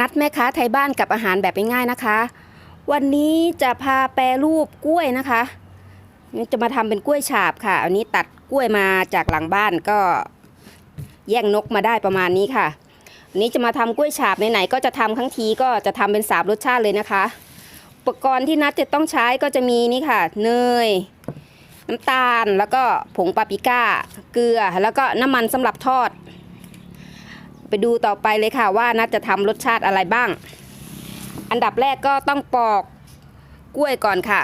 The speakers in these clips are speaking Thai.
นัดแม่ค้าไทยบ้านกับอาหารแบบง่ายๆนะคะ วันนี้จะพาแปรรูปกล้วยนะคะ จะมาทำเป็นกล้วยฉาบค่ะ อันนี้ตัดกล้วยมาจากหลังบ้านก็แย่งนกมาได้ประมาณนี้ค่ะอันนี้จะมาทำกล้วยฉาบไหนๆก็จะทำทั้งทีก็จะทำเป็นสามรสชาติเลยนะคะ อุปกรณ์ที่นัดจะต้องใช้ก็จะมีนี่ค่ะ เนยน้ำตาลแล้วก็ผงปาปริก้า เกลือแล้วก็น้ำมันสำหรับทอด ไปดูต่อไปเลยค่ะว่านัดจะทำรสชาติอะไรบ้าง อันดับแรกก็ต้องปอกกล้วยก่อนค่ะ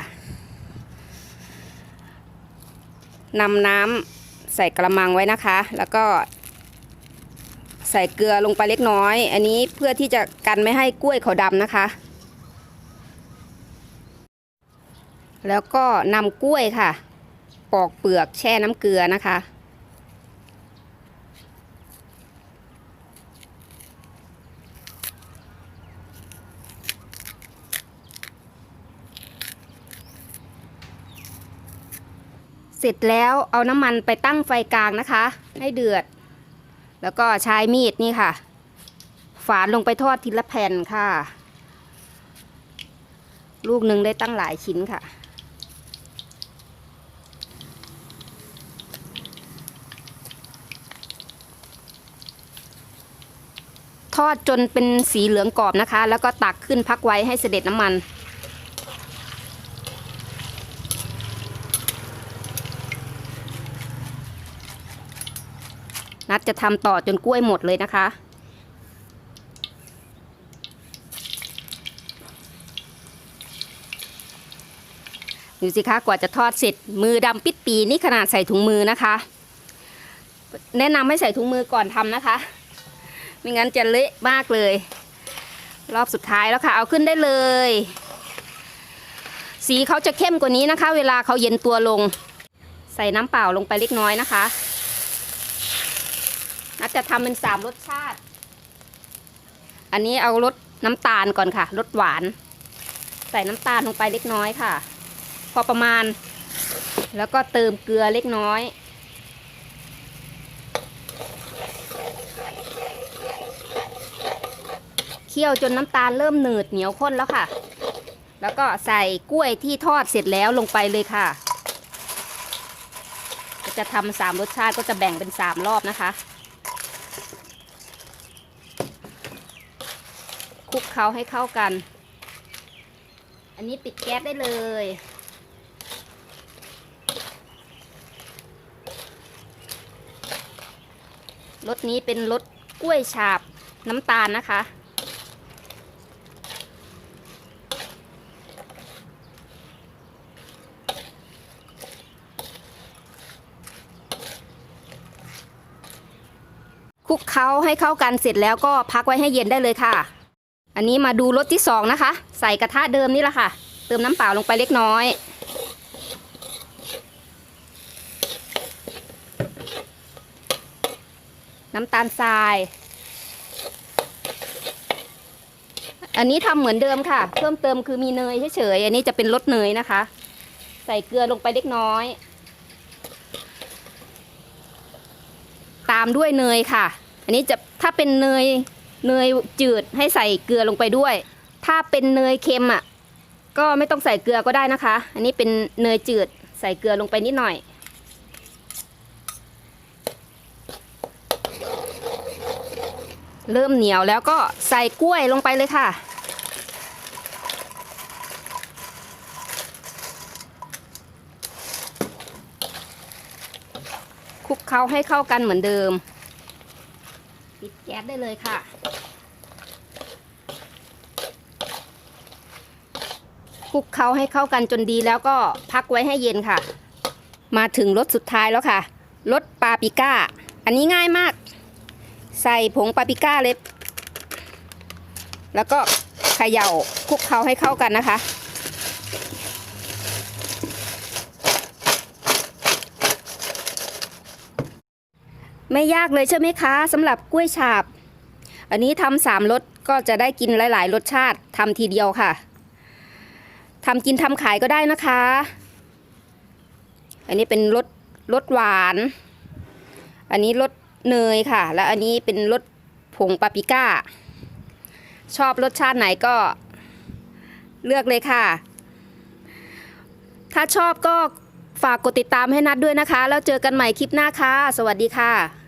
นำน้ำใส่กระมังไว้นะคะ แล้วก็ ใส่เกลือลงไปเล็กน้อย อันนี้เพื่อที่จะกันไม่ให้กล้วยเขาดำนะคะ แล้วก็นำกล้วยค่ะ ปอกเปลือกแช่น้ำเกลือนะคะ เสร็จแล้วเอาน้ำมันไปตั้งไฟกลางนะคะ ให้เดือด แล้วก็ใช้มีดนี่ค่ะ ฝานลงไปทอดทีละแผ่นค่ะ ลูกหนึ่งได้ตั้งหลายชิ้นค่ะทอดจนเป็นสีเหลืองกรอบนะคะ แล้วก็ตักขึ้นพักไว้ให้เสด็จน้ำมัน นัดจะทำต่อจนกล้วยหมดเลยนะคะ ดูสิคะกว่าจะทอดเสร็จมือดำปิดปีนี่ขนาดใส่ถุงมือนะคะ แนะนำให้ใส่ถุงมือก่อนทำนะคะไม่งั้นจะเละมากเลย รอบสุดท้ายแล้วค่ะ เอาขึ้นได้เลย สีเขาจะเข้มกว่านี้นะคะ เวลาเขาเย็นตัวลง ใส่น้ำเปล่าลงไปเล็กน้อยนะคะ จะทำเป็นสามรสชาติ อันนี้เอารสน้ำตาลก่อนค่ะรสหวาน ใส่น้ำตาลลงไปเล็กน้อยค่ะ พอประมาณ แล้วก็เติมเกลือเล็กน้อย เคี่ยวจนน้ำตาลเริ่มหนืดเหนียวข้นแล้วค่ะ แล้วก็ใส่กล้วยที่ทอดเสร็จแล้วลงไปเลยค่ะจะทำสามรสชาติก็จะแบ่งเป็นสามรอบนะคะ คลุก เคล้าให้เข้ากัน อันนี้ปิดแก๊สได้เลย รสนี้เป็นรสกล้วยฉาบน้ำตาลนะคะ คลุกเคล้าให้เข้ากันเสร็จแล้วก็พักไว้ให้เย็นได้เลยค่ะ อันนี้มาดูรสที่สองนะคะ ใส่กระทะเดิมนี่แหละค่ะ เติมน้ำเปล่าลงไปเล็กน้อย น้ำตาลทราย อันนี้ทำเหมือนเดิมค่ะ เพิ่มเติมคือมีเนยเฉยๆอันนี้จะเป็นรสเนยนะคะ ใส่เกลือลงไปเล็กน้อย ตามด้วยเนยค่ะ อันนี้จะถ้าเป็นเนย เนยจืดให้ใส่เกลือลงไปด้วย ถ้าเป็นเนยเค็มอะก็ไม่ต้องใส่เกลือก็ได้นะคะ อันนี้เป็นเนยจืดใส่เกลือลงไปนิดหน่อย เริ่มเหนียวแล้วก็ใส่กล้วยลงไปเลยค่ะ คลุกเคล้าให้เข้ากันเหมือนเดิม ดแก๊สได้เลยค่ะ คลุกเคล้าให้เข้ากันจนดีแล้วก็พักไว้ให้เย็นค่ะ มาถึงรสสุดท้ายแล้วค่ะรสปาปิก้า อันนี้ง่ายมาก ใส่ผงปาปิก้าเล็บ แล้วก็เขย่าคลุกเคล้าให้เข้ากันนะคะ ไม่ยากเลยใช่ไหมคะสำหรับกล้วยฉาบ อันนี้ทำสามรสก็จะได้กินหลาย ๆ รสชาติทำทีเดียวค่ะทำกินทำขายก็ได้นะคะ อันนี้เป็นรสรสหวาน อันนี้รสเนยค่ะ แล้วอันนี้เป็นรสผงปาปิก้า ชอบรสชาติไหนก็เลือกเลยค่ะ ถ้าชอบก็ฝากกดติดตามให้นัดด้วยนะคะ แล้วเจอกันใหม่คลิปหน้าค่ะ สวัสดีค่ะ